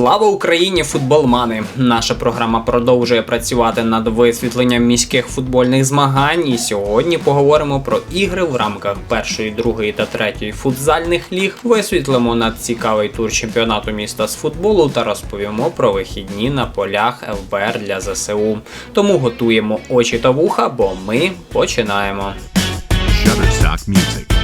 Слава Україні, футболмани! Наша програма продовжує працювати над висвітленням міських футбольних змагань. І сьогодні поговоримо про ігри в рамках першої, другої та третьої футзальних ліг. Висвітлимо надцікавий тур чемпіонату міста з футболу та розповімо про вихідні на полях ФБР для ЗСУ. Тому готуємо очі та вуха, бо ми починаємо. Shutterstock Music.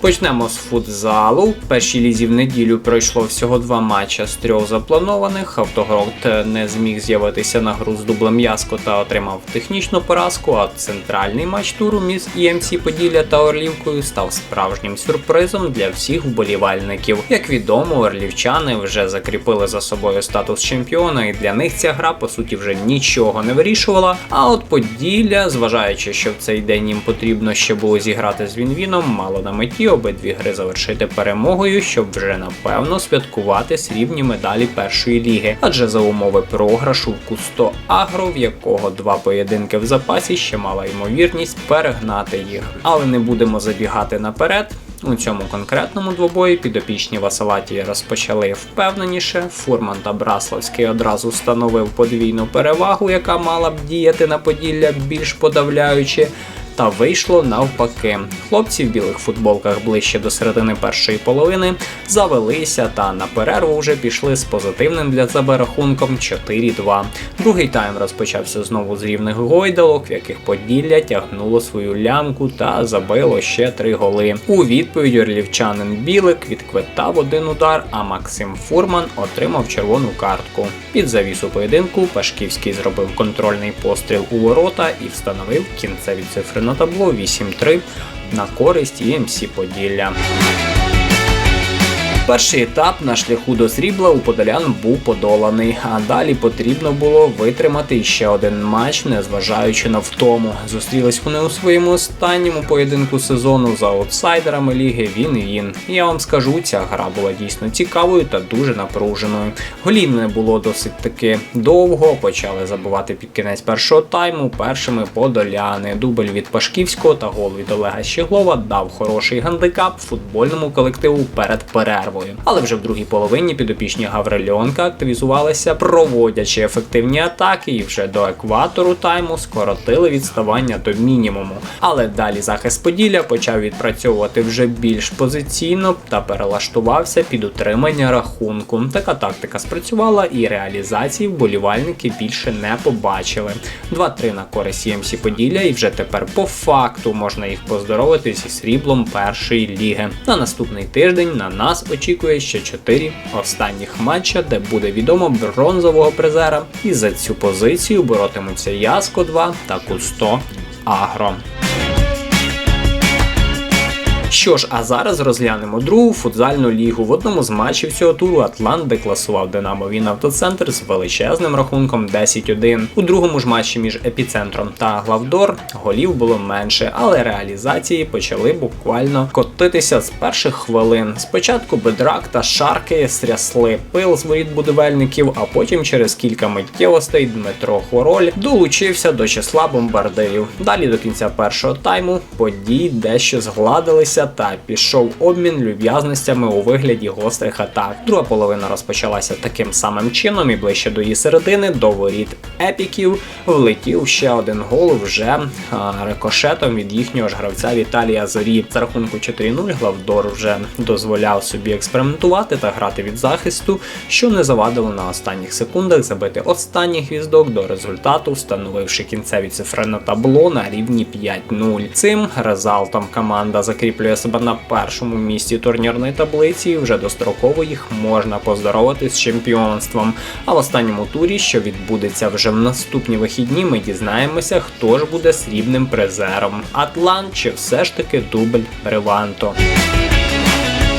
Почнемо з футзалу. В першій лізі в неділю пройшло всього два матча з трьох запланованих. Автогрот не зміг з'явитися на гру з дублем Яско та отримав технічну поразку. А центральний матч туру між ІМС Поділля та Орлівкою став справжнім сюрпризом для всіх вболівальників. Як відомо, орлівчани вже закріпили за собою статус чемпіона, і для них ця гра по суті вже нічого не вирішувала. А от Поділля, зважаючи, що в цей день їм потрібно ще було зіграти з Вінвіном, мало на меті обидві гри завершити перемогою, щоб вже напевно святкувати срібні медалі першої ліги. Адже за умови програшу в Кусто Агро, в якого два поєдинки в запасі, ще мала ймовірність перегнати їх. Але не будемо забігати наперед. У цьому конкретному двобої підопічні Василатії розпочали впевненіше. Фурман та Браславський одразу встановив подвійну перевагу, яка мала б діяти на Поділля більш подавляючи. Та вийшло навпаки. Хлопці в білих футболках ближче до середини першої половини завелися та на перерву вже пішли з позитивним для себе рахунком 4-2. Другий тайм розпочався знову з рівних гойдалок, в яких Поділля тягнуло свою лямку та забило ще три голи. У відповідь орлівчанин Білик відквитав один удар, а Максим Фурман отримав червону картку. Під завісу поєдинку Пашківський зробив контрольний постріл у ворота і встановив кінцеві цифри на табло 8-3 на користь ЄМС Поділля. Перший етап на шляху до срібла у Подолян був подоланий, а далі потрібно було витримати ще один матч, незважаючи на втому. Зустрілись вони у своєму останньому поєдинку сезону за аутсайдерами ліги. Він і він. Я вам скажу, ця гра була дійсно цікавою та дуже напруженою. Голів не було досить таки довго. Почали забувати під кінець першого тайму. Першими подоляни. Дубль від Пашківського та гол від Олега Щеглова дав хороший гандикап футбольному колективу перед перервою. Але вже в другій половині підопічні Гаврильонка активізувалися, проводячи ефективні атаки, і вже до екватору тайму скоротили відставання до мінімуму. Але далі захист Поділля почав відпрацьовувати вже більш позиційно та перелаштувався під утримання рахунку. Така тактика спрацювала і реалізації вболівальники більше не побачили. 2-3 на користь ЄМС Поділля, і вже тепер по факту можна їх поздоровити зі сріблом першої ліги. На наступний тиждень на нас очікує ще 4 останніх матча, де буде відомо бронзового призера. І за цю позицію боротимуться Яско 2 та Кусто Агро. Що ж, а зараз розглянемо другу футзальну лігу. В одному з матчів цього туру Атлант декласував Динамо Він автоцентр з величезним рахунком 10-1. У другому ж матчі між епіцентром та Главдор голів було менше, але реалізації почали буквально котитися з перших хвилин. Спочатку Бедрак та Шарки стрясли пил з воріт будівельників, а потім через кілька миттєвостей Дмитро Хороль долучився до числа бомбардирів. Далі до кінця першого тайму події дещо згладилися та пішов обмін люб'язностями у вигляді гострих атак. Друга половина розпочалася таким самим чином, і ближче до її середини до воріт епіків влетів ще один гол вже а, рикошетом від їхнього ж гравця Віталія Зорі. За рахунку 4-0 Главдор вже дозволяв собі експериментувати та грати від захисту, що не завадило на останніх секундах забити останній гвіздок до результату, встановивши кінцеві цифри на табло на рівні 5-0. Цим результатом команда закріплює себе на першому місці турнірної таблиці. і Вже достроково їх можна поздоровити з чемпіонством. А в останньому турі, що відбудеться вже в наступні вихідні, ми дізнаємося, хто ж буде срібним призером: Атлант чи все ж таки дубль Реванто.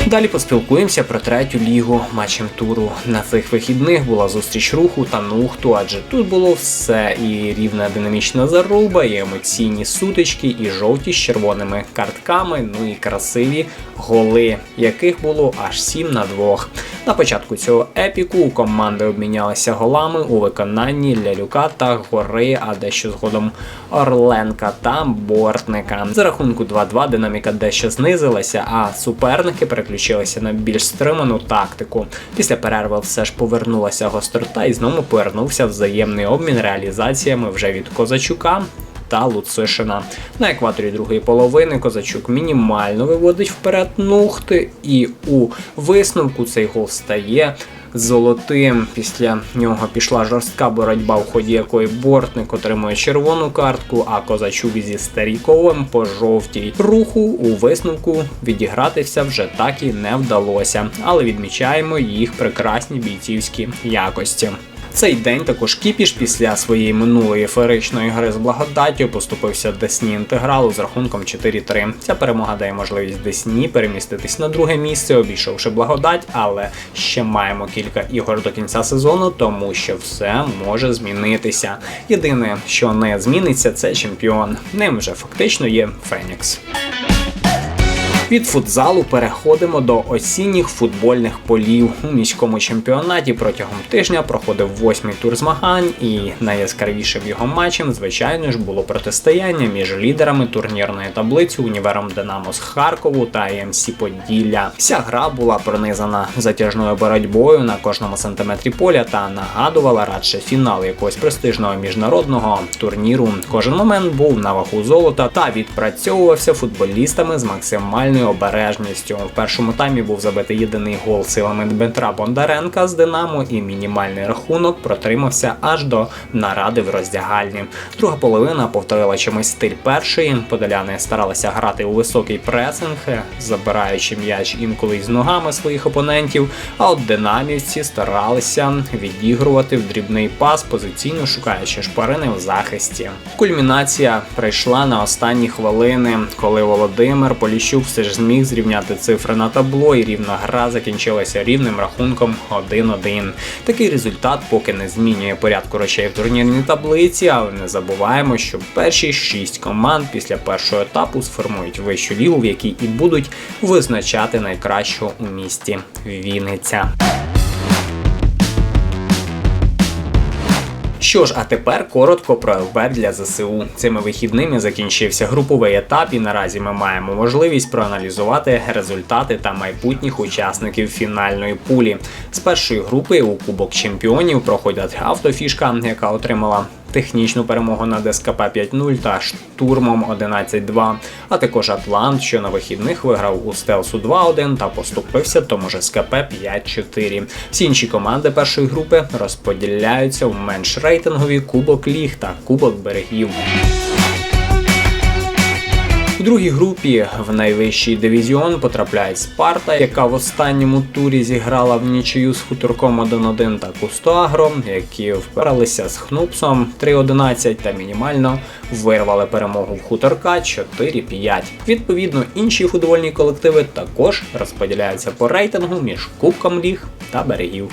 Далі поспілкуємося про третю лігу матчем туру. На цих вихідних була зустріч руху та нухту, адже тут було все: і рівна динамічна заруба, і емоційні сутички, і жовті з червоними картками, ну і красиві голи, яких було аж 7 на 2. На початку цього епіку команди обмінялися голами у виконанні Лялюка та Гори, а дещо згодом Орленка та Бортника. За рахунку 2-2 динаміка дещо знизилася, а суперники переключилися на більш стриману тактику. Після перерви все ж повернулася гострота і знову повернувся взаємний обмін реалізаціями вже від Козачука та Луцишина. На екваторі другої половини Козачук мінімально виводить вперед Нухти, і у висновку цей гол стає. Золотим після нього пішла жорстка боротьба, в ході якої бортник отримує червону картку, а козачук зі Старіковим по жовтій. Руху у висновку відігратися вже так і не вдалося, але відмічаємо їх прекрасні бійцівські якості. Цей день також кіпіш після своєї минулої феєричної гри з благодаттю поступився Десні інтегралу з рахунком 4-3. Ця перемога дає можливість Десні переміститись на друге місце, обійшовши благодать, але ще маємо кілька ігор до кінця сезону, тому що все може змінитися. Єдине, що не зміниться, це чемпіон. Ним вже фактично є Фенікс. Від футзалу переходимо до осінніх футбольних полів. У міському чемпіонаті протягом тижня проходив восьмий тур змагань, і найяскравішим його матчем, звичайно ж, було протистояння між лідерами турнірної таблиці універом Динамо з Харкову та ЄМС Поділля. Вся гра була пронизана затяжною боротьбою на кожному сантиметрі поля та нагадувала радше фінал якогось престижного міжнародного турніру. Кожен момент був на вагу золота та відпрацьовувався футболістами з максимальною обережністю. В першому таймі був забитий єдиний гол силами Дмитра Бондаренка з Динамо, і мінімальний рахунок протримався аж до наради в роздягальні. Друга половина повторила чимось стиль першої. Подоляни старалися грати у високий пресинг, забираючи м'яч інколи з ногами своїх опонентів. А от динамівці старалися відігрувати в дрібний пас, позиційно шукаючи шпарини в захисті. Кульмінація прийшла на останні хвилини, коли Володимир Поліщук все ж зміг зрівняти цифри на табло, і рівна гра закінчилася рівним рахунком 1-1. Такий результат поки не змінює порядку речей в турнірній таблиці, але не забуваємо, що перші шість команд після першого етапу сформують вищу лігу, в якій і будуть визначати найкращого у місті Вінниця. Що ж, а тепер коротко про ЛБ для ЗСУ. Цими вихідними закінчився груповий етап, і наразі ми маємо можливість проаналізувати результати та майбутніх учасників фінальної пулі. З першої групи у Кубок Чемпіонів проходять автофішка, яка отримала. Технічну перемогу над СКП 5-0 та штурмом 11-2, а також Атлант, що на вихідних виграв у Стелсу 2-1 та поступився тому ж СКП 5-4. Всі інші команди першої групи розподіляються в менш рейтингові Кубок Ліг та Кубок берегів. У другій групі в найвищий дивізіон потрапляє Спарта, яка в останньому турі зіграла в нічию з хуторком 1-1 та Кустоагро, які впиралися з Хнупсом 3-11 та мінімально вирвали перемогу в хуторка 4-5. Відповідно, інші футбольні колективи також розподіляються по рейтингу між Кубком Ліг та берегів.